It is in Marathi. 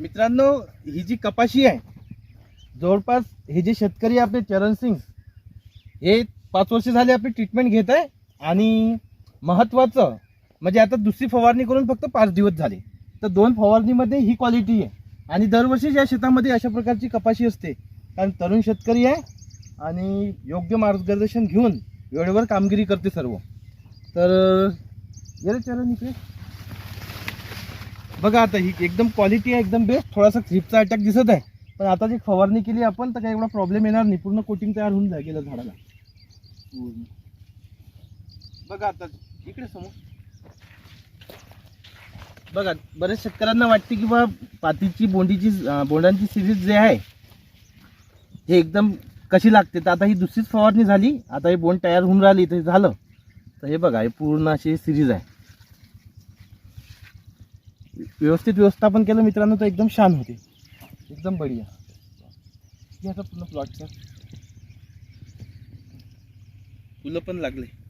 मित्रांनो ही जी कपाशी आहे जवळपास हे जे शेतकरी आपले चरण सिंग हे पाच वर्ष झाले आपली ट्रीटमेंट घेत आहे आणि महत्त्वाचं म्हणजे आता दुसरी फवारणी करून फक्त पाच दिवस झाले. तर दोन फवारणीमध्ये ही क्वालिटी आहे. आणि दरवर्षी या शेतामध्ये अशा प्रकारची कपाशी असते कारण तरुण शेतकरी आहे आणि योग्य मार्गदर्शन घेऊन वेळेवर कामगिरी करते सर्व. तर ये चरण इकडे. बघा आता ही एकदम क्वालिटी आहे एकदम बेस्ट थोडासा थ्रिपचा अटॅक दिसत आहे. पण आता जी फवारणी केली आपण तर काही एवढा प्रॉब्लेम येणार नाही. पूर्ण कोटिंग तयार होऊन जाईल गेलं झाडाला. बघा आता इकडे समोर. बघा बरेच शेतकऱ्यांना वाटते की बा पातीची बोंडीची बोंडांची सिरीज जे आहे हे एकदम कशी लागते? तर आता ही दुसरीच फवारणी झाली. आता हे बोंड तयार होऊन राहिली तर झालं. तर हे बघा हे पूर्ण अशी सिरीज आहे. व्यवस्थित व्यवस्थापन केलं मित्रांनो तर एकदम छान होते. एकदम बढिया. याचा आता पूर्ण प्लॉटचं फुलं पण लागले.